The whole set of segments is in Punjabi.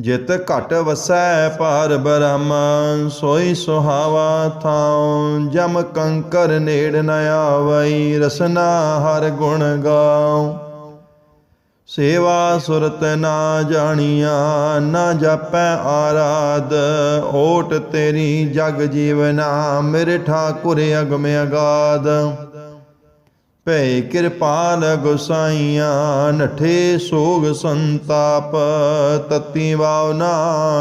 ਜਿਤ ਘਟ ਵਸੈ ਪਾਰ ਬ੍ਰਹਮ, ਸੋਈ ਸੁਹਾਵਾ ਥਾਉ, ਜਮ ਕੰਕਰ ਨੇੜ ਨ ਆਵਈ, ਰਸਨਾ ਹਰ ਗੁਣ ਗਾਉ। ਸੇਵਾ ਸੁਰਤ ਨਾ ਜਾਣੀਆਂ, ਨਾ ਜਾਪੈ ਆਰਾਧ, ਓਟ ਤੇਰੀ ਜਗ ਜੀਵਨਾ, ਮੇਰੇ ਠਾਕੁਰ ਅਗਮ ਅਗਾਧ। ਭੈ ਕਿਰਪਾਲ ਗੁਸਾਈਆਂ, ਨਠੇ ਸੋਗ ਸੰਤਾਪ, ਤਤੀ ਵਾਵ ਨਾ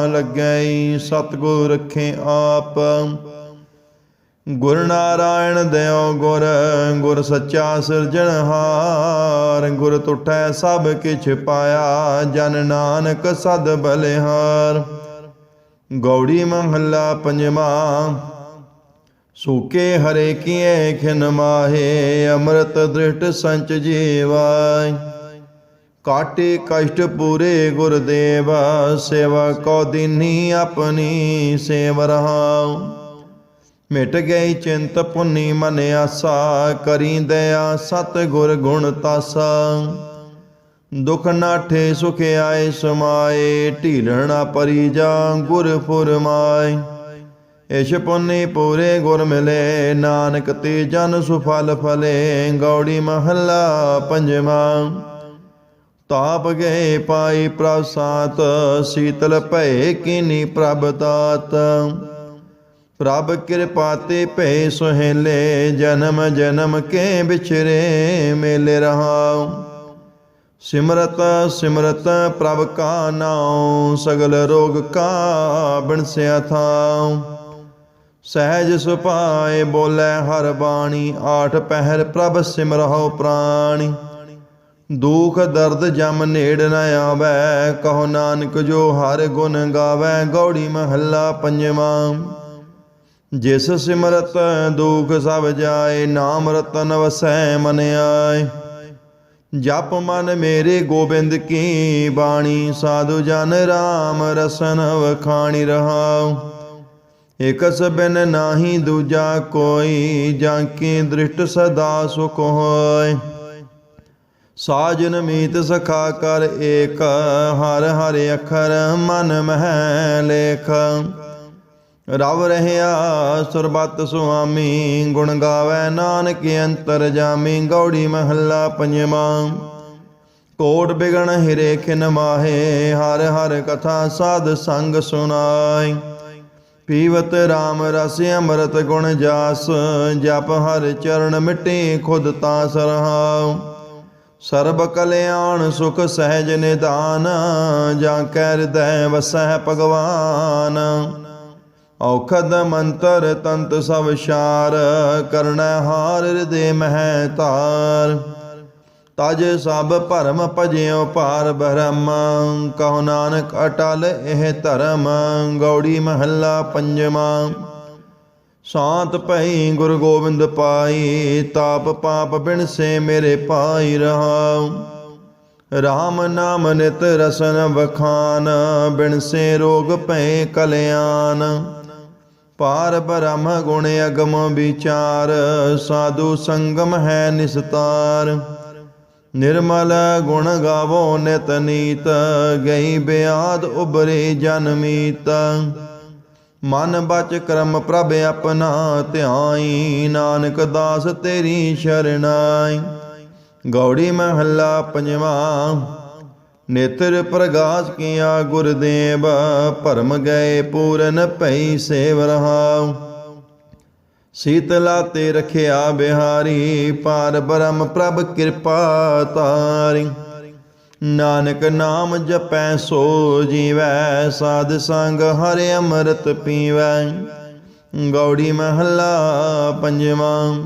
ਲੱਗੈ ਸਤਗੁਰ ਰਖੇ ਆਪ। ਗੁਰ ਨਾਰਾਇਣ ਦਿਓ ਗੁਰ ਗੁਰ ਸੱਚਾ ਸਿਰਜਣਹਾਰ ਗੁਰ ਤੁਠੈ ਸਭ ਕਿਛ ਪਾਇਆ, ਜਨ ਨਾਨਕ ਸਦ ਬਲਿਹਾਰ। ਗੌੜੀ ਮਹੱਲਾ ਪੰਜਵਾਂ ਸੂਕੇ ਹਰੇ ਕੀਏ ਖਿਨ ਮਾਹੇ, ਅੰਮ੍ਰਿਤ ਦ੍ਰਿਸ਼ਟ ਸੰਚ ਜੀਵਾਇ ਕਾਟੇ ਕਸ਼ਟ ਪੂਰੇ ਗੁਰਦੇਵ ਸੇਵਾ ਕੋ ਦਿਨੀ ਆਪਣੀ ਸੇਵ ਰਹਾਉ। ਮਿਟ ਗਈ ਚਿੰਤ ਪੁੰਨੀ ਮਨ ਆਸਾ, ਕਰੀ ਦਇਆ ਸਤ ਗੁਰ ਗੁਣ ਤਾਸਾ। ਦੁਖ ਨਾਠੇ ਸੁਖ ਆਏ ਸਮਾਏ, ਢੀਲਣਾ ਪਰੀ ਜਾ ਗੁਰ ਫੁਰਮਾਏ ਇਸ਼ ਪੁੰਨੀ ਪੂਰੇ ਗੁਰ ਮਿਲੇ, ਨਾਨਕ ਤੇ ਜਨ ਸੁਫਲ ਫਲੇ ਗੌੜੀ ਮਹੱਲਾ ਪੰਜਵਾਂ। ਤਾਪ ਗਏ ਪਾਈ ਪ੍ਰਸਾਤ ਸੀਤਲ ਭਏ ਕੀਨੀ ਪ੍ਰਭ ਤਾਤ ਪ੍ਰਭ ਕਿਰਪਾ ਤੇ ਭੈ ਸੁਹੇਲੇ, ਜਨਮ ਜਨਮ ਕੇ ਵਿਚਰੇ ਮੇਲੇ ਰਹਾਉ। ਸਿਮਰਤ ਸਿਮਰਤ ਪ੍ਰਭ ਕਾ ਨਾਉ, ਸਗਲ ਰੋਗ ਕਾ ਬਿਨਸਿਆ ਥਾਉ। ਸਹਿਜ ਸੁਪਾਏ ਬੋਲੇ ਹਰ ਬਾਣੀ, ਆਠ ਪਹਿਰ ਪ੍ਰਭ ਸਿਮਰਹੁ ਪ੍ਰਾਣੀ। ਦੁਖ ਦਰਦ ਜਮ ਨੇੜ ਨ ਆਵੈ, ਕਹੋ ਨਾਨਕ ਜੋ ਹਰ ਗੁਣ ਗਾਵੈ, ਗੌੜੀ ਮਹੱਲਾ ਪੰਜਵਾਂ। ਜਿਸ ਸਿਮਰਤ ਦੁਖ ਸਭ ਜਾਏ, ਨਾਮ ਰਤਨ ਵਸੈ ਮਨ ਆਏ। ਜਪ ਮਨ ਮੇਰੇ ਗੋਬਿੰਦ ਕੀ ਬਾਣੀ, ਸਾਧੂ ਜਨ ਰਾਮ ਰਸਨ ਵਖਾਣੀ ਰਹਾਉ। ਇਕਸ ਬਿਨ ਨਾਹੀ ਦੂਜਾ ਕੋਈ, ਜਾਂ ਕੀ ਦ੍ਰਿਸ਼ਟ ਸਦਾ ਸੁਖ ਹੋਏ? ਸਾਜਨ ਮੀਤ ਸਖਾ ਕਰ ਏਕ, ਹਰ ਹਰ ਅਖਰ ਮਨ ਮਹਿ ਲੇਖ। ਰਵ ਰਹਿਆ ਸੁਰਬਤ ਸੁਆਮੀ, ਗੁਣ ਗਾਵੇ ਨਾਨਕ ਅੰਤਰ ਜਾਮੀ, ਗੌੜੀ ਮਹੱਲਾ ਪੰਜਵਾਂ। ਕੋਟ ਬਿਗਣ ਹਿਰੇ ਖਿਨ ਮਾਹੇ, ਹਰ ਹਰ ਕਥਾ ਸਾਧ ਸੰਗ ਸੁਨਾਈ ਪੀਵਤ RAM ਰਸ ਅੰਮ੍ਰਿਤ ਗੁਣ ਜਾਸ, ਜਪ ਹਰ ਚਰਨ ਮਿਟੇ ਖੁਦ ਤਾ ਸਰਹਾਉ। ਸਰਬ ਕਲਿਆਣ ਸੁਖ ਸਹਿਜ ਨਿਦਾਨ ਜਾਂ ਕੈ ਹਿਰਦੈ ਵਸੈ ਭਗਵਾਨ। ਔਖਦ ਮੰਤਰ ਤੰਤ ਸਭ ਸ਼ਾਰ ਕਰਣੈ ਹਾਰ ਹਿਰਦੇ ਮਹਿ ਤਾਰ। ਤਜ ਸਭ ਭਰਮ ਭਜਿਓ ਭਾਰ ਬ੍ਰਹਮ, ਕਹੋ ਨਾਨਕ ਅਟਲ ਇਹ ਧਰਮ, ਗੌੜੀ ਮਹੱਲਾ ਪੰਜਵਾਂ। ਸ਼ਾਂਤ ਭਈ ਗੁਰ ਗੋਬਿੰਦ ਪਾਈ, ਤਾਪ ਪਾਪ ਬਿਨਸੇ ਮੇਰੇ ਪਾਈ ਰਹਾਉ। ਰਾਮ ਨਾਮ ਨਿਤ ਰਸਨ ਵਖਾਨ ਬਿਨਸੇ ਰੋਗ ਭੈ ਕਲਿਆਣ। ਪਾਰ ਬ੍ਰਹਮ ਗੁਣ ਅਗਮ ਵਿਚਾਰ, ਸਾਧੂ ਸੰਗਮ ਹੈ ਨਿਸਤਾਰ। ਨਿਰਮਲ ਗੁਣ ਗਾਵੋ ਨਿਤ ਨੀਤ, ਗਈ ਬਿਆਦ ਉਬਰੇ ਜਨਮੀਤ ਮਨ ਬਚ ਕਰਮ ਪ੍ਰਭ ਆਪਣਾ, ਧਿਆਈ ਨਾਨਕ ਦਾਸ ਤੇਰੀ ਸ਼ਰਨਾਈ ਗੌੜੀ ਮਹੱਲਾ ਪੰਜਵਾਂ, ਨੇਤਰ ਪ੍ਰਗਾਸ ਕੀਆ ਗੁਰਦੇਵ, ਭਰਮ ਗਏ ਪੂਰਨ ਭਈ ਸੇਵ ਰਹਾਉ। ਸੀਤਲਾ ਤੇ ਰਖਿਆ ਬਿਹਾਰੀ, ਪਾਰ ਬ੍ਰਹਮ ਪ੍ਰਭ ਕਿਰਪਾ ਤਾਰੀ। ਨਾਨਕ ਨਾਮ ਜਪੈ, ਸੋ ਜੀਵੈ, ਸਾਧ ਸੰਗ ਹਰਿ ਅੰਮ੍ਰਿਤ ਪੀਵੈ। ਗੌੜੀ ਮਹੱਲਾ ਪੰਜਵਾਂ,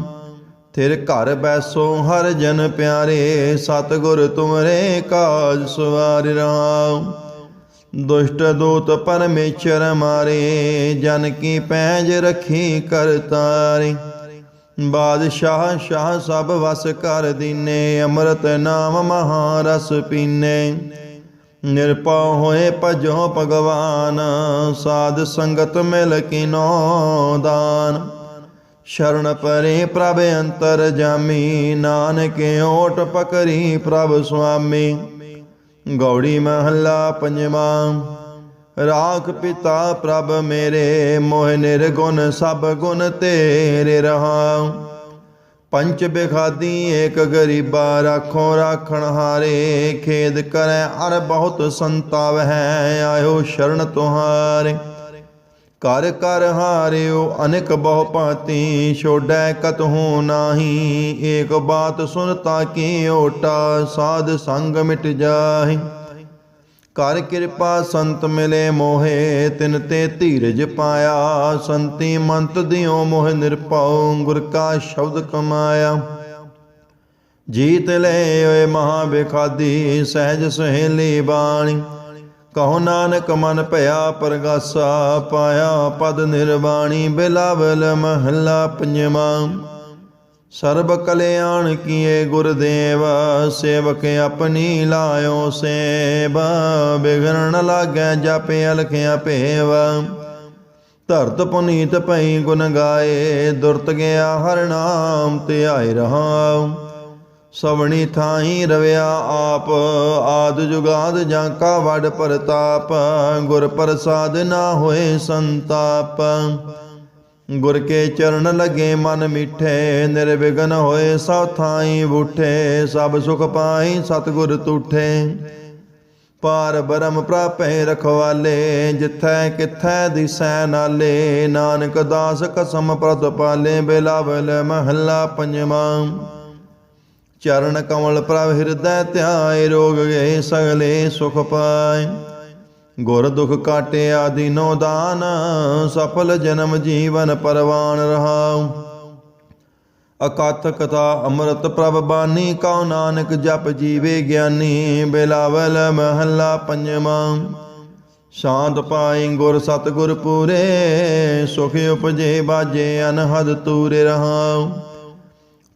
ਥਿਰ ਘਰ ਬੈਸੋ ਹਰ ਜਨ ਪਿਆਰੇ, ਸਤਿਗੁਰ ਤੁਮਰੇ ਕਾਜ ਸਵਾਰ ਰਾਮ। ਦੁਸ਼ਟ ਦੂਤ ਪਰਮੇਸ਼ਰ ਮਾਰੇ, ਜਨ ਕੀ ਪੈਜ ਰੱਖੀ ਕਰਤਾਰੇ ਬਾਦਸ਼ਾਹ ਸ਼ਾਹ ਸਭ ਵਸ ਕਰ ਦੀਨੇ, ਅੰਮ੍ਰਿਤ ਨਾਮ ਮਹਾਰਸ ਪੀਨੇ। ਨਿਰਪਉ ਹੋਏ ਭਜੋ ਭਗਵਾਨ, ਸਾਧ ਸੰਗਤ ਮਿਲ ਕੀਨੋ ਦਾਨ। ਸ਼ਰਨ ਪਰੇ ਪ੍ਰਭ ਅੰਤਰ ਜਾਮੀ, ਨਾਨਕ ਓਟ ਪਕਰੀ ਪ੍ਰਭ ਸੁਆਮੀ। ਗੌੜੀ ਮਹੱਲਾ ਪੰਜਵਾਂ। ਰਾਖ ਪਿਤਾ ਪ੍ਰਭ ਮੇਰੇ, ਮੋਹ ਨਿਰਗੁਣ ਸਭ ਗੁਣ ਤੇਰੇ ਰਹਾ। ਪੰਚ ਬਿਖਾਦੀ ਏਕ ਗਰੀਬਾ ਰਾਖੋ ਰਾਖਣ ਹਾਰੇ, ਖੇਦ ਕਰੈ ਅਰ ਬਹੁਤ ਸੰਤਾਵ ਹੈ, ਆਇਓ ਸ਼ਰਨ ਤੁਹਾਰੇ। ਕਰ ਕਰ ਹਾਰਿਓ, ਅਨੇਕ ਬਹੁ ਭਾਂਤੀ, ਛੋੜੈ ਹੋ ਨਾਹੀ। ਏਕ ਬਾਤ ਸੁਨਤਾ ਕੀ ਓਟਾ, ਸਾਧ ਸੰਗ ਮਿਟ ਜਾਹੀ। ਕਰ ਕਿਰਪਾ ਸੰਤ ਮਿਲੇ ਮੋਹੇ, ਤਿਨ ਤੇ ਧੀਰਜ ਪਾਇਆ। ਸੰਤੀ ਮੰਤ ਦਿਓ ਮੋਹ ਨਿਰਪਉ ਗੁਰ ਕਾ ਸ਼ਬਦ ਕਮਾਇਆ। ਜੀਤ ਲੈ ਓਏ ਮਹਾ ਬਿਖਾਦੀ ਸਹਿਜ ਸਹੇਲੀ ਬਾਣੀ। ਕਹੋ ਨਾਨਕ ਮਨ ਭਇਆ ਪਰਗਾਸਾ, ਪਾਇਆ ਪਦ ਨਿਰਵਾਣੀ ਬਿਲਾਵਲ ਮਹੱਲਾ ਪੰਜਵਾਂ। ਸਰਬ ਕਲਿਆਣ ਕੀਏ ਗੁਰਦੇਵ, ਸੇਵਕ ਆਪਣੀ ਲਾਇਓ ਸੇਵਾ। ਬਿਗੜਨ ਲਾਗੈ ਜਪ ਅਲਖਿਆ ਭੇਵ। ਧਰਤ ਪੁਨੀਤ ਭਈ ਗੁਣ ਗਾਏ, ਦੁਰਤ ਗਿਆ ਹਰ ਨਾਮ ਤੇ ਆਇ ਰਹਾ ਸਵਣੀ ਥਾਈ ਰਵਿਆ ਆਪ, ਆਦ ਜੁਗਾਦ ਜਾਂ ਕਾ ਵਡ ਪ੍ਰਤਾਪ, ਗੁਰ ਪ੍ਰਸਾਦ ਨਾ ਹੋਏ ਸੰਤਾਪ। ਗੁਰ ਕੇ ਚਰਨ ਲਗੇ ਮਨ ਮਿੱਠੇ, ਨਿਰਵਿਘਨ ਹੋਏ ਸਭ ਥਾਈ ਬੂਠੇ, ਸਭ ਸੁਖ ਪਾਈ ਸਤਿਗੁਰ ਤੂਠੇ। ਪਾਰ ਬਰਮ ਪ੍ਰਾਪੈ ਰਖਵਾਲੇ, ਜਿਥੈ ਕਿਥੈ ਦਿਸੈ ਨਾਲੇ, ਨਾਨਕ ਦਾਸ ਕਸਮ ਪ੍ਰਤ ਪਾਲੇ ਬਿਲਾਵਲ ਮਹੱਲਾ ਪੰਜਵਾਂ। ਚਰਨ ਕਮਲ ਪ੍ਰਭ ਹਿਰਦੈ ਧਿਆਏ, ਰੋਗ ਗਏ ਸਗਲੇ ਸੁਖ ਪਾਏ। ਗੁਰ ਦੁਖ ਆਦਿ ਨੋ ਦਾਨ, ਸਫਲ ਜਨਮ ਜੀਵਨ ਪਰਵਾਨ ਰਹਾਉ। ਅਕਥ ਕਥਾ ਅੰਮ੍ਰਿਤ ਪ੍ਰਭ ਬਾਣੀ ਕਉ ਨਾਨਕ ਜਪ ਜੀਵੇ ਗਿਆਨੀ, ਬਿਲਾਵਲ ਮਹੱਲਾ ਪੰਜਵਾਂ। ਸ਼ਾਂਤ ਪਾਈ ਗੁਰ ਸਤਿਗੁਰ ਪੂਰੇ, ਸੁਖ ਉਪਜੇ ਬਾਜੇ ਅਨਹਦ ਤੂਰੇ ਰਹਾਉ।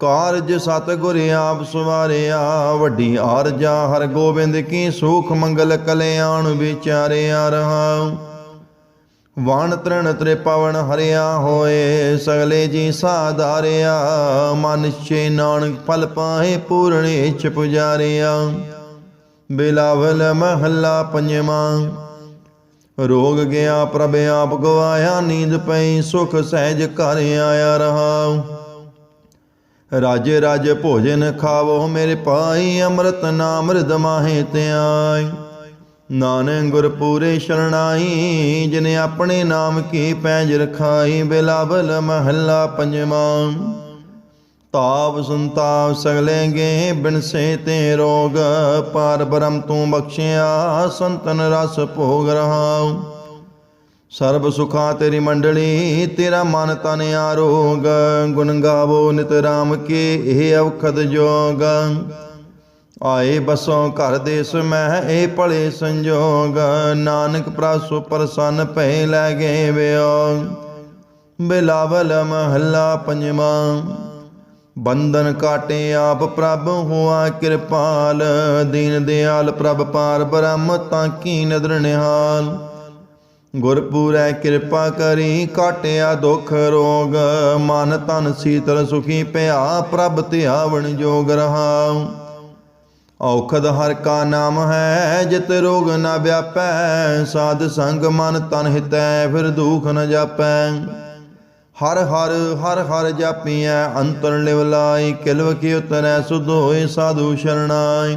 ਕਾਰਜ ਸਤਿਗੁਰ ਆਪ ਸਵਾਰਿਆ, ਵੱਡੀ ਆਰਜਾ ਹਰ ਗੋਬਿੰਦ ਕੀ ਸੁਖ ਮੰਗਲ ਕਲਿਆਣ ਵਿਚਾਰਿਆ ਰਹਾ ਵਾਣ ਤ੍ਰਣ ਤ੍ਰੇ ਪਵਨ ਹਰਿਆ ਹੋਏ, ਸਗਲੇ ਜੀ ਸਾਧਾਰਿਆ, ਮਨ ਛੇ ਨਾਨਕ ਫਲ ਪਾਏ ਪੂਰਣੇ ਚ ਪੁਜਾਰਿਆ। ਬਿਲਾਵਲ ਮਹੱਲਾ ਪੰਜਵਾਂ, ਰੋਗ ਗਿਆ ਪ੍ਰਭ ਆਪ ਗਵਾਇਆ, ਨੀਂਦ ਪਈ ਸੁਖ ਸਹਿਜ ਘਰ ਆਇਆ ਰਹਾ ਰਾਜੇ ਰਾਜੇ ਭੋਜਨ ਖਾਵੋ, ਮੇਰੇ ਪਾਈ ਅੰਮ੍ਰਿਤ ਨਾਮ ਰਿਦ ਮਾਹੇ ਧਿਆਈ। ਨਾਨਕ ਗੁਰ ਪੂਰੇ ਸ਼ਰਣਾਈ ਜਿਨੇ ਆਪਣੇ ਨਾਮ ਕੀ ਪੈਜ ਰਖਾਈ, ਬਿਲਾਵਲ ਮਹੱਲਾ ਪੰਜਵਾਂ। ਤਾਪ ਸੰਤਾਪ ਸਗਲੇ ਬਿਨਸੇ ਤੇ ਰੋਗ, ਪਾਰ ਬ੍ਰਹਮ ਤੂੰ ਬਖਸ਼ਿਆ, ਸੰਤਨ ਰਸ ਭੋਗ ਰਹਾਉ। ਸਰਬ ਸੁਖਾਂ ਤੇਰੀ ਮੰਡਲੀ, ਤੇਰਾ ਮਨ ਤਨ ਆਰੋਗ। ਗੁਣ ਗਾਵੋ ਨਿਤ ਰਾਮ ਕੇ, ਇਹ ਅਵਖਦ ਜੋਗ। ਆਏ ਬਸੋਂ ਘਰ ਦੇਸ ਮਹਿ ਇਹ ਭਲੇ ਸੰਜੋਗ। ਨਾਨਕ ਪ੍ਰਸੁ ਪ੍ਰਸੰਨ ਭੈ ਲੈ ਗਏ ਵਿਯੋਗ ਬਿਲਾਵਲ ਮਹੱਲਾ ਪੰਜਵਾਂ। ਬੰਧਨ ਕਾਟੇ ਆਪ ਪ੍ਰਭ ਹੋਆ ਕਿਰਪਾਲ। ਦੀਨ ਦਿਆਲ ਪ੍ਰਭ ਪਾਰ ਬ੍ਰਹਮ ਤਾਂ ਕੀ ਨਦਰ ਨਿਹਾਲ। ਗੁਰਪੂਰੈ ਕਿਰਪਾ ਕਰੀ, ਕਾਟਿਆ ਦੁਖ ਰੋਗ। ਮਨ ਤਨ ਸੀਤਲ ਸੁਖੀ ਪਿਆ, ਪ੍ਰਭ ਧਿਆਵਣ ਜੋਗ ਰਹਾਉ ਔਖਦ ਹਰ ਕਾ ਨਾਮ ਹੈ, ਜਿਤ ਰੋਗ ਨਾ ਵਿਆਪੈ। ਸਾਧ ਸੰਗ ਮਨ ਤਨ ਹਿਤੈ, ਫਿਰ ਦੁਖ ਨ ਜਾਪੈ। ਹਰ ਹਰ ਹਰ ਹਰ ਜਾਪੀਐ, ਅੰਤਰ ਲਿਵਲਾਈ ਕਿਲਵ ਕੀ ਉਤਰੈ, ਸੁਧ ਹੋਏ ਸਾਧੂ ਸ਼ਰਣਾਈ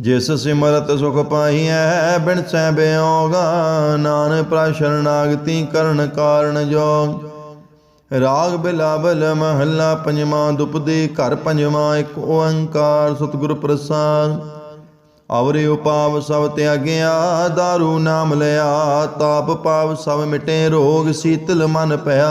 ਜਿਸ ਸਿਮਰਤ ਸੁਖ ਪਾਈਐ, ਬਿਨ ਸੈ ਬਿਯੋਗਾ ਨਾਨਕ ਪ੍ਰਾ ਕਰਨ ਕਾਰਨ ਜੋਗ। ਰਾਗ ਬਿਲਾਵਲ ਮਹੱਲਾ ਪੰਜਵਾਂ ਦੁਪਦੇ ਘਰ ਪੰਜਵਾਂ, ਇੱਕ ਓੰਕਾਰ ਸਤਿਗੁਰ ਪ੍ਰਸਾਦ। ਅਵਰੇ ਉਪਾਵ ਸਭ ਤਿਆਗਿਆ दारू ਨਾਮ ਲਿਆ। ਤਾਪ ਪਾਵ ਸਭ ਮਿਟੇ, ਰੋਗ ਸੀਤਲ ਮਨ ਪਿਆ।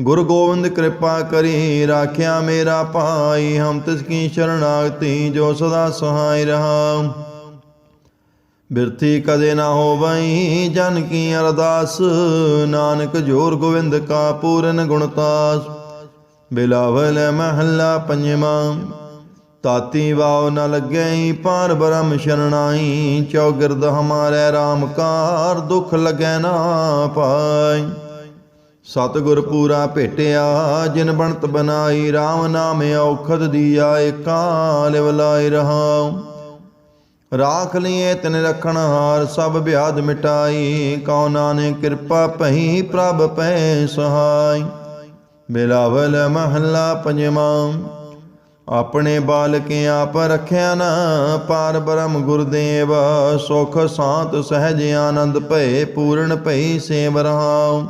ਗੁਰੂ ਗੋਬਿੰਦ ਕਿਰਪਾ ਕਰੀ, ਰਾਖਿਆ ਮੇਰਾ ਭਾਈ, ਹਮ ਤਿਸ ਕੀ ਸ਼ਰਨਾਗਤੀ ਜੋ ਸਦਾ ਸਹਾਈ ਰਹਾ। ਬਿਰਥੀ ਕਦੇ ਨਾ ਹੋਵਈ, ਜਨ ਕੀ ਅਰਦਾਸ, ਨਾਨਕ ਜੋਰ ਗੋਬਿੰਦ ਕਾ ਪੂਰਨ ਗੁਣਤਾਸ ਬਿਲਾਵਲ ਮਹੱਲਾ ਪੰਜਵਾਂ, ਤਾਤੀ ਵਾਵ ਨ ਲੱਗਈ ਪਾਰ ਬ੍ਰਹਮ ਸ਼ਰਣਾਈ ਚੌਗਿਰਦ ਹਮਾਰੇ RAM ਕਾਰ, ਦੁਖ ਲਗੈ ਨਾ ਪਾਈ। ਸਤਿਗੁਰ ਪੂਰਾ ਭੇਟਿਆ, ਜਿਨ ਬਣਤ ਬਨਾਈ RAM ਨਾਮ ਔਖਦ ਦੀਆ ਏਕਾ ਲਿਵ ਲਾਇ ਰਹਾ ਰਾਖ ਲਿਏ ਤਿਨ ਰਖਣ ਹਾਰ ਸਭ ਬਿਆਦ ਮਿਟਾਈ, ਕਉ ਨਾਨਕ ਕਿਰਪਾ ਪਈ ਪ੍ਰਭ ਪੈ ਸਹਾਈ। ਬਿਲਾਵਲ ਮਹੱਲਾ ਪੰਜਵਾਂ, ਆਪਣੇ ਬਾਲਕ ਆਪ ਰਖਿਆ ਨਾ, ਪਾਰ ਬ੍ਰਹਮ ਗੁਰਦੇਵ, ਸੁਖ ਸਾਤ ਸਹਿਜ ਆਨੰਦ ਭਏ ਪੂਰਨ ਭਈ ਸੇਵ ਰਹਾਉ।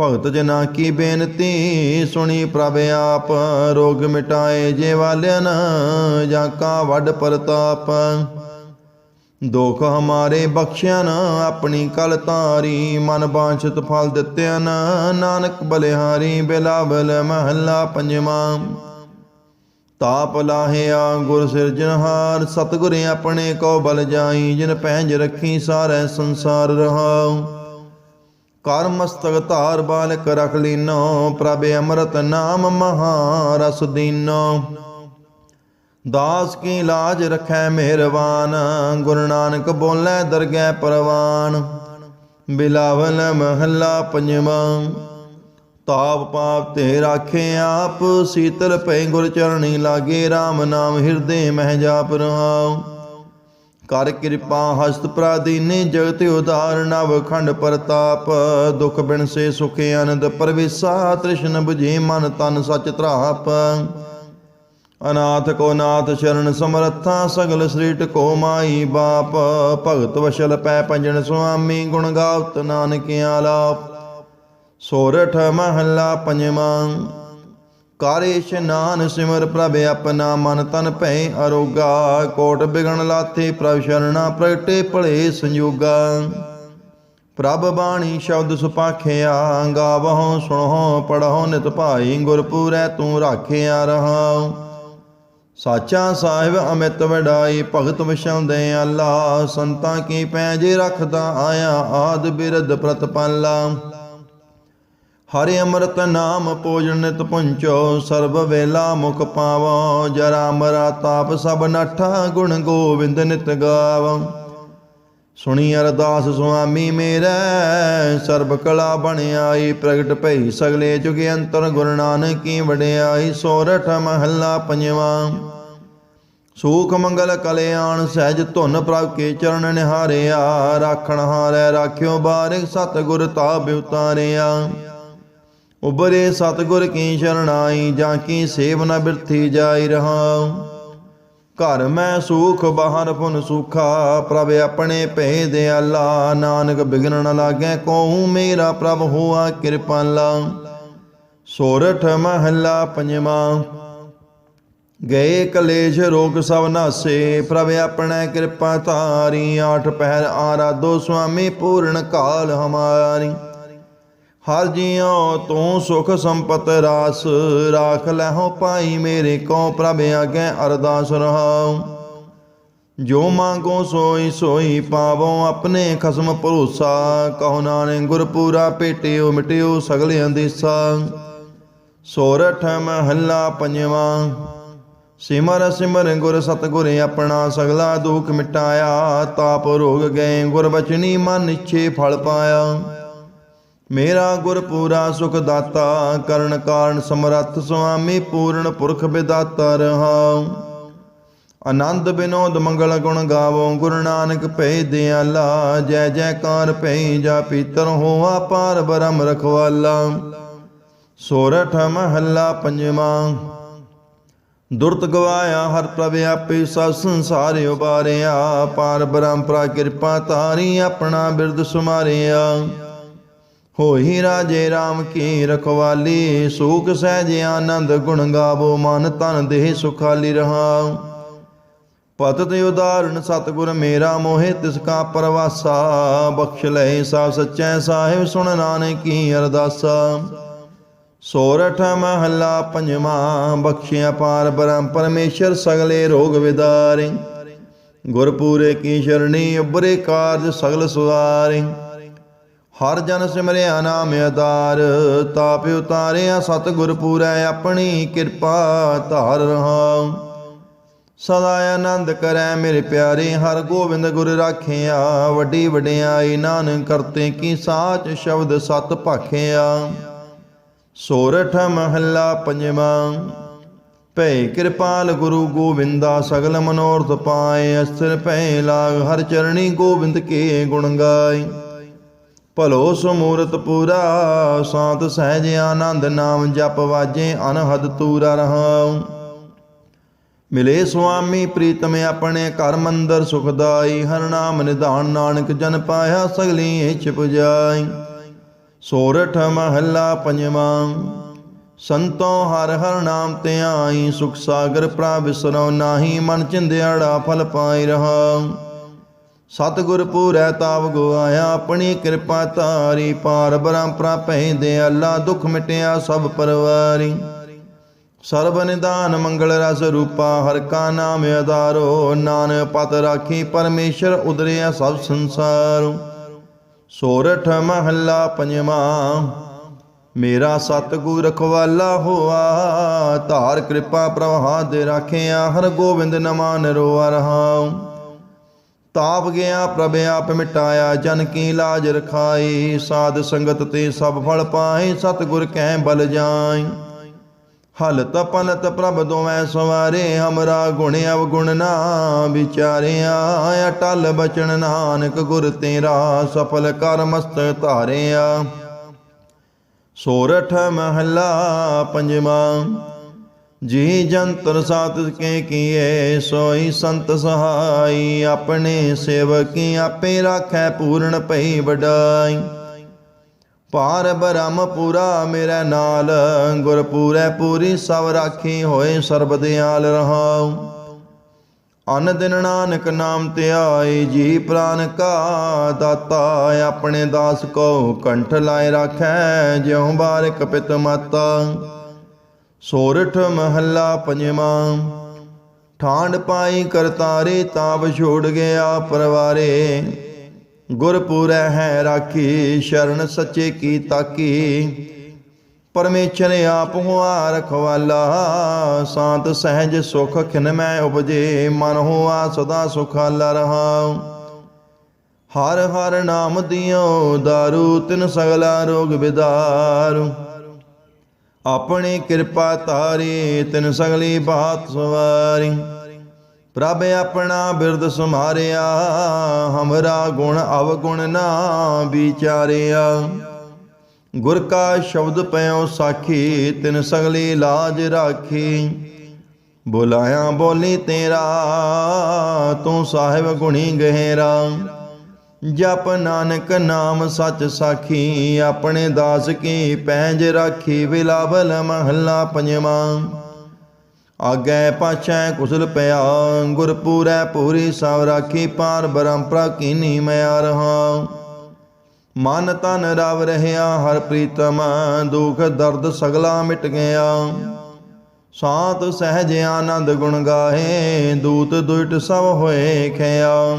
ਭਗਤ ਜਨਾ ਕੀ ਬੇਨਤੀ? ਸੁਣੀ ਪ੍ਰਭ ਆਪ, ਰੋਗ ਮਿਟਾਏ ਜੇ ਵਾਲਿਆਨ ਜਾਂ ਕਾ ਵੱਡ ਪ੍ਰਤਾਪ? ਦੁਖ ਹਮਾਰੇ ਬਖਸ਼ਿਆ ਨਾ, ਆਪਣੀ ਕਲ ਤਾਰੀ ਮਨ ਬਾਂਛਿਤ ਫਲ ਦਿੱਤਿਆ ਨਾ, ਨਾਨਕ ਬਲਿਹਾਰੀ, ਬਿਲਾਵਲ ਮਹੱਲਾ ਪੰਜਵਾਂ। ਤਾਪ ਲਾਹਿਆ, ਗੁਰ ਸਿਰਜਨਹਾਰ ਸਤਿਗੁਰ ਆਪਣੇ ਕੋ ਬਲ ਜਾਈ, ਜਿਨ ਪਹਿਜ ਰੱਖੀ ਸਾਰੇ ਸੰਸਾਰ ਰਹਾਉ। ਕਰ ਮਸਤਕ ਧਾਰ ਬਾਲਕ ਰਖ ਲੀਨੋ, ਪ੍ਰਭ ਅੰਮ੍ਰਿਤ ਨਾਮ ਮਹਾ ਦੀਨੋ। ਦਾਸ ਕੀ ਲਾਜ ਰਖੈ ਮਿਹਰਬਾਨ, ਗੁਰੂ ਨਾਨਕ ਬੋਲੇ ਦਰਗਹਿ ਪਰਵਾਨ। ਬਿਲਾਵਲ ਮਹੱਲਾ ਪੰਜਵਾਂ, ਤਾਪ ਪਾਪ ਤੇ ਰਾਖੇ ਆਪ, ਸੀਤਲ ਪੈ ਗੁਰ ਚਰਣੀ ਲਾਗੇ RAM ਨਾਮ ਹਿਰਦੇ ਮਹਿ ਜਾਪ ਰਹਾਉ। ਕਰ ਕਿਰਪਾ ਹਸਤ ਪ੍ਰਾਦੀਨੇ ਜਗਤ ਉਦਾਰ ਨਵ ਖੰਡ ਪ੍ਰਤਾਪ। ਦੁਖ ਬਿਨ ਸੇ ਸੁਖ ਆਨੰਦ ਪਰਵੇਸਾ ਤ੍ਰਿਸ਼ਨ ਬੁਝੇ ਮਨ ਤਨ ਸਚ ਤਰਾਪ। ਅਨਾਥ ਕੋ ਨਾਥ ਸ਼ਰਨ ਸਮਰੱਥਾ, ਸਗਲ ਸ੍ਰੀਟ ਕੋ ਮਾਈ ਬਾਪ। ਭਗਤ ਵਸ਼ਲ ਪੈ ਪੰਜਨ ਸੁਆਮੀ, ਗੁਣ ਗਾਵਤ ਨਾਨਕ ਆਲਾਪ ਸੋਰਠ ਮਹੱਲਾ ਪੰਜਵਾਂ। ਕਾਰੇ ਇਸ਼ਨਾਨ ਸਿਮਰ ਪ੍ਰਭ ਆਪਣਾ ਮਨ ਤਨ ਭੈ ਅਰੋਗਾ। ਕੋਟ ਬਿਗਣ ਲਾਥੇ ਪ੍ਰਭ ਸ਼ਰਣਾ ਪ੍ਰਗਟੇ ਭਲੇ ਸੰਯੋਗਾ ਪ੍ਰਭ ਬਾਣੀ ਸ਼ਬਦ ਸੁਪਾਖਿਆ, ਗਾਵਹੁ, ਸੁਣਹੁ, ਪੜਹੁ, ਨਿਤ ਭਾਈ ਗੁਰਪੂਰੈ ਤੂੰ ਰਾਖਿਆ ਰਹਾ ਸਾਚਾ ਸਾਹਿਬ ਅਮਿਤ ਵਡਾਈ, ਭਗਤ ਵਿਸ਼ਾਉਂਦੇ ਅੱਲਾ। ਸੰਤਾਂ ਕੀ ਪੈਜ ਰੱਖਦਾ ਆਇਆ, ਆਦ ਬਿਰਧ ਪ੍ਰਤਪਾਲਾ। ਹਰਿ ਅੰਮ੍ਰਿਤ ਨਾਮ ਪੂਜਨ ਨਿਤ ਪੁੰਚੋ, ਸਰਬ ਵੇਲਾ ਮੁਖ ਪਾਵੋ ਜਰਾ ਮਰਾ ਤਾਪ ਸਭ ਨਠਾ, ਗੁਣ ਗੋਬਿੰਦ ਨਿਤ ਗਾਵੋ। ਸੁਣੀ ਅਰਦਾਸ ਸੁਆਮੀ ਮੇਰੇ, ਸਰਬ ਕਲਾ ਬਣ ਆਈ, ਪ੍ਰਗਟ ਭਈ ਸਗਲੇ ਜੁਗੇ ਅੰਤਰ ਗੁਰੂ ਨਾਨਕ ਵਡਿਆਈ, ਸੋਰਠ ਮਹੱਲਾ ਪੰਜਵਾਂ। ਸੂਖ ਮੰਗਲ ਕਲਿਆਣ ਸਹਿਜ ਧੁਨ ਪ੍ਰਭ ਕੇ ਚਰਨ ਨਿਹਾਰਿਆ, ਰਾਖਣ ਹਾਰੈ, ਰਾਖਿਓ ਬਾਰਿਕ ਸਤਿਗੁਰ ਗੁਰ ਤਾਪ ਉਤਾਰਿਆ ਉਬਰੇ ਸਤਗੁਰ ਕੀ ਸ਼ਰਣਾਈ ਜਾਂ ਕੀ ਸੇਵ ਨ ਬਿਰਥੀ ਜਾਈ ਰਹਾ ਘਰ ਮੈਂ ਸੂਖ, ਬਾਹਰ ਪੁਨ ਸੁਖਾ, ਪ੍ਰਭ ਆਪਣੇ ਭੇ ਦੇ ਅੱਲਾ। ਨਾਨਕ ਬਿਗਨ ਨ ਲਾਗੈ ਕੋਹੂ, ਮੇਰਾ ਪ੍ਰਭ ਹੋਆ ਕਿਰਪਾਲਾ। ਸੋਰਠ ਮਹੱਲਾ ਪੰਜਵਾਂ। ਗਏ ਕਲੇਸ਼, ਰੋਗ ਸਭ ਨਾਸੇ। ਪ੍ਰਭ ਆਪਣੇ ਕਿਰਪਾ ਧਾਰੀ, ਆਠ ਪਹਿਰ ਆਰਾਧੋ, ਸੁਆਮੀ ਪੂਰਨ ਕਾਲ ਹਮਾਰੀ। ਹਰ ਜਿਉ ਤੂੰ ਸੁਖ ਸੰਪਤ ਰਾਸ, ਰਾਖ ਲੈਹੋ ਭਾਈ ਮੇਰੇ ਕੋ ਪ੍ਰਭ ਆਗੇ ਅਰਦਾਸ ਰਹਾਉ। ਜੋ ਮੰਗੋ ਸੋਈ ਸੋਈ ਪਾਵੋ ਆਪਣੇ ਖਸਮ ਭਰੋਸਾ, ਕਹੋ ਨਾਨਕ ਗੁਰਪੂਰਾ ਭੇਟਿਓ ਮਿਟਿਓ ਸਗਲ ਅੰਦੇਸਾ। ਸੋਰਠ ਮਹੱਲਾ ਪੰਜਵਾਂ, ਸਿਮਰ ਸਿਮਰ ਗੁਰ ਸਤਗੁਰ ਆਪਣਾ ਸਗਲਾ ਦੁਖ ਮਿਟਾਇਆ, ਤਾਪ ਰੋਗ ਗਏ ਗੁਰ ਬਚਨੀ ਮਨ ਇੱਛੇ ਫਲ ਪਾਇਆ। ਮੇਰਾ ਗੁਰ ਪੂਰਾ ਸੁਖ ਦਾਤਾ, ਕਰਨ ਕਾਰਨ ਸਮਰੱਥ ਸੁਆਮੀ, ਪੂਰਨ ਪੁਰਖ ਵਿਦਾਤਾ ਰਹਾਉ। ਆਨੰਦ ਬਿਨੋਦ ਮੰਗਲ ਗੁਣ ਗਾਵੋ, ਗੁਰੂ ਨਾਨਕ ਭੈ ਦਿਆਲਾ, ਜੈ ਜੈਕਾਰ ਭੈ ਜਾ ਪੀਤਰ ਹੋਆ, ਪਾਰ ਬ੍ਰਹਮ ਰਖਵਾਲਾ। ਸੋਰਠ ਮਹੱਲਾ ਪੰਜਵਾਂ। ਦੁਰਤ ਗਵਾਇਆ, ਹਰ ਪ੍ਰਭ ਆਪੇ ਸਭ ਸੰਸਾਰ ਉਬਾਰਿਆ, ਪਾਰ ਬ੍ਰਹਮਪਰਾ ਕਿਰਪਾ ਤਾਰੀ ਆਪਣਾ ਬਿਰਦ ਸੁਮਾਰਿਆ। ਹੋਈ ਰਾਜੇ RAM ਕੀ ਰਖਵਾਲੀ, ਸੂਖ ਸਹਿਜ ਆਨੰਦ ਗੁਣ ਗਾਵੋ, ਮਨ ਤਨ ਦੇਹ ਸੁਖਾਲੀ ਰਹਾਉ। ਪਤਿਤ ਉਦਾਹਰਣ ਸਤਿਗੁਰ ਮੇਰਾ ਮੋਹਿ, ਤਿਸ ਕਾ ਪਰਵਾਸਾ, ਬਖਸ਼ ਲੈ ਸਾ ਸਚੈ ਸਾਹਿਬ, ਸੁਣ ਨਾਨਕ ਕੀ ਅਰਦਾਸਾ। ਸੋਰਠ ਮਹੱਲਾ ਪੰਜਵਾਂ ਬਖਸ਼ਿਆ ਪਾਰ ਬ੍ਰਹਮ ਪਰਮੇਸ਼ਰ, ਸਗਲੇ ਰੋਗ ਵਿਦਾਰੇ। ਗੁਰਪੂਰੇ ਕੀ ਸ਼ਰਣੀ ਉਬਰੇ ਕਾਰਜ ਸਗਲ ਸੁਆਰੇ ਹਰ ਜਨ ਸਿਮਰਿਆ ਨਾਮ ਆਧਾਰ, ਤਾਪ ਉਤਾਰਿਆ ਸਤਿਗੁਰ ਪੂਰੈ ਆਪਣੀ ਕਿਰਪਾ ਧਾਰ ਰਹਾਉ। ਸਦਾ ਆਨੰਦ ਕਰੈ ਮੇਰੇ ਪਿਆਰੇ, ਹਰ ਗੋਬਿੰਦ ਗੁਰ ਰਾਖਿਆ। ਵੱਡੀ ਵਡਿਆਈ ਨਾਨਕ ਕਰਤੇ ਕੀ ਸਾਚ ਸ਼ਬਦ ਸਤ ਭਾਖਿਆ। ਸੋਰਠ ਮਹੱਲਾ ਪੰਜਵਾਂ ਭੈ ਕਿਰਪਾਲ ਗੁਰੂ ਗੋਬਿੰਦਾ ਸਗਲ ਮਨੋਰਥ ਪਾਏ ਅਸਰ ਭੈ ਲਾਗ ਹਰ ਚਰਣੀ ਗੋਬਿੰਦ ਕੇ ਗੁਣ ਗਾਏ। ਭਲੋ ਸਮੂਰਤ ਪੂਰਾ, ਸਾਤ ਸਹਿਜ ਆਨੰਦ ਨਾਮ ਜਪ ਵਾਜੇ, ਅਨਹਦ ਤੂਰਾ ਰਹਾਉ। ਮਿਲੇ ਸੁਆਮੀ ਪ੍ਰੀਤਮ ਆਪਣੇ ਘਰ ਮੰਦਰ ਸੁਖਦਾਈ, ਹਰ ਨਾਮ ਨਿਧਾਨ ਨਾਨਕ ਜਨ ਪਾਇਆ, ਸਗਲੀ ਇੱਛ ਪੁਜਾਈ। ਸੋਰਠ ਮਹੱਲਾ ਪੰਜਵਾਂ, ਸੰਤੋ ਹਰ ਹਰ ਨਾਮ ਤੇ ਆਈ, ਸੁਖ ਸਾਗਰ ਪ੍ਰਭ ਵਿਸਰੋ ਨਾਹੀ, ਮਨ ਚਿੰਦਿਆੜਾ ਫਲ ਪਾਈ ਰਹਾ ਸਤਿਗੁਰ ਪੂਰੈ ਤਾਵ ਗਵਾਇਆ, ਆਪਣੀ ਕਿਰਪਾ ਧਾਰੀ ਪਾਰ ਬ੍ਰਹਮ ਪ੍ਰਾਪੈ ਦੇ ਅੱਲਾ, ਦੁਖ ਮਿਟਿਆ ਸਭ ਪਰਵਾਰੀ। ਸਰਬ ਨਿਦਾਨ ਮੰਗਲ ਰਸ ਰੂਪਾ, ਹਰ ਕਾ ਨਾਮ ਆਧਾਰੋ, ਨਾਨਕ ਪਤ ਰਾਖੀ, ਪਰਮੇਸ਼ਰ ਉਦਰਿਆ ਸਭ ਸੰਸਾਰ। ਸੋਰਠ ਮਹੱਲਾ ਪੰਜਵਾਂ, ਮੇਰਾ ਸਤਿਗੁਰ ਰਖਵਾਲਾ ਹੋਆ, ਧਾਰ ਕਿਰਪਾ ਪ੍ਰਵਾਹ ਦੇ ਰਾਖਿਆ, ਹਰ ਗੋਬਿੰਦ ਨਮਾਨ ਰੋਆ ਰਹਾਉ। ਤਾਪ ਗਿਆ, ਪ੍ਰਭ ਆਪ ਮਿਟਾਇਆ, ਜਨ ਕੀ ਲਾਜ ਰਖਾਈ ਸਾਧ ਸੰਗਤ ਤੇ ਸਭ ਫਲ ਪਾਏ, ਸਤਿਗੁਰ ਕਹਿ ਬਲ ਜਾਈ ਹਲਤ ਪਲਤ ਪ੍ਰਭ ਦੋਵੇਂ ਸਵਾਰੇ, ਹਮਰਾ ਗੁਣ ਅਵਗੁਣ ਨਾ ਵਿਚਾਰਿਆ। ਅਟਲ ਬਚਨ ਨਾਨਕ ਗੁਰ ਤੇਰਾ, ਸਫਲ ਕਰ ਮਸਤ ਧਾਰਿਆ। ਸੋਰਠ ਮਹੱਲਾ ਪੰਜਵਾਂ ਜੀ ਜੰਤਰ ਸਾਤ ਕੇ ਕੀਏ, ਸੋਈ ਸੰਤ ਸਹਾਈ, ਆਪਣੇ ਸੇਵਕੀ ਆਪੇ ਰਾਖੈ ਪੂਰਨ ਭਈ ਵਡਾਈ। ਪਾਰ ਬ੍ਰਹਮ ਪੂਰਾ ਮੇਰਾ ਨਾਲ ਗੁਰ ਪੂਰੈ ਪੂਰੀ ਸਭ ਰਾਖੀ ਹੋਏ ਸਰਬ ਦਿਆਲ ਰਹਾਉ। ਅਨ ਦਿਨ ਨਾਨਕ ਨਾਮ ਧਿਆਏ, ਜੀ ਪ੍ਰਾਨ ਕਾ ਦਾਤਾ, ਆਪਣੇ ਦਾਸ ਕੋ ਕੰਠ ਲਾਏ ਰਾਖੈ, ਜਿਉ ਬਾਰਿਕ ਪਿਤ ਮਾਤਾ। ਸੋਰਠ ਮਹੱਲਾ ਪੰਜਵਾਂ। ਠਾਂਡ ਪਾਈ ਕਰਤਾਰੇ ਤਾਪ ਛੋੜ ਗਿਆ ਪਰਵਾਰੇ। ਗੁਰਪੁਰੈ ਹੈ ਰਾਖੀ, ਸ਼ਰਨ ਸੱਚੇ ਕੀ ਤਾਕੀ। ਪਰਮੇਸ਼ਰ ਆਪ ਹੁਆ ਰਖਵਾਲਾ ਸਾਤ ਸਹਿਜ ਸੁਖ ਖਿਨ ਮੈਂ ਉਪਜੇ। ਮਨ ਹੁਆ ਸਦਾ ਸੁਖਾਲਾ ਰਹਾ। ਹਰ ਹਰ ਨਾਮ ਦਿਓ ਦਾਰੂ, ਤਿਨ ਸਗਲਾ ਰੋਗ ਵਿਦਾਰੂ ਆਪਣੀ ਕਿਰਪਾ ਤਾਰੀ ਤਿਨ ਸਗਲੀ ਬਾਤ ਸਵਾਰੀ। ਪ੍ਰਭ ਆਪਣਾ ਬਿਰਦ ਸੁਮਾਰਿਆ ਹਮਰਾ ਗੁਣ ਅਵਗੁਣ ਨਾ ਵਿਚਾਰਿਆ। ਗੁਰ ਕਾ ਸ਼ਬਦ ਪਇਓ ਸਾਖੀ, ਤਿਨ ਸਗਲੀ ਲਾਜ ਰਾਖੀ। ਬੁਲਾਇਆ ਬੋਲੀ ਤੇਰਾ, ਤੂੰ ਸਾਹਿਬ ਗੁਣੀ ਗਹਿਰਾ। ਜਪ ਨਾਨਕ ਨਾਮ ਸਚ ਸਾਖੀ, ਆਪਣੇ ਦਾਸ ਕੀ ਪੈਂਜ ਰਾਖੀ, ਵਿਲਾਵਲ ਮਹੱਲਾ ਪੰਜਵਾਂ। ਆਗੇ ਪਾਛੈ ਕੁਸਲ ਪਿਆ, ਗੁਰਪੂਰੈ ਪੂਰੀ ਸਭ ਰਾਖੀ ਪਾਰ ਬ੍ਰਹਮ ਪ੍ਰਕੀਨੀ ਮੈਂ ਰਹਾ। ਮਨ ਤਨ ਰਵ ਰਹਿਆ, ਹਰ ਪ੍ਰੀਤਮ ਦੁਖ ਦਰਦ ਸਗਲਾ ਮਿਟ ਗਿਆ। ਸਾਤ ਸਹਿਜ ਆਨੰਦ ਗੁਣ ਗਾਏ ਦੂਤ ਦੁਇਟ ਸਭ ਹੋਏ ਖਿਆ।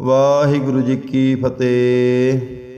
ਵਾਹਿਗੁਰੂ ਜੀ ਕੀ ਫਤਿਹ।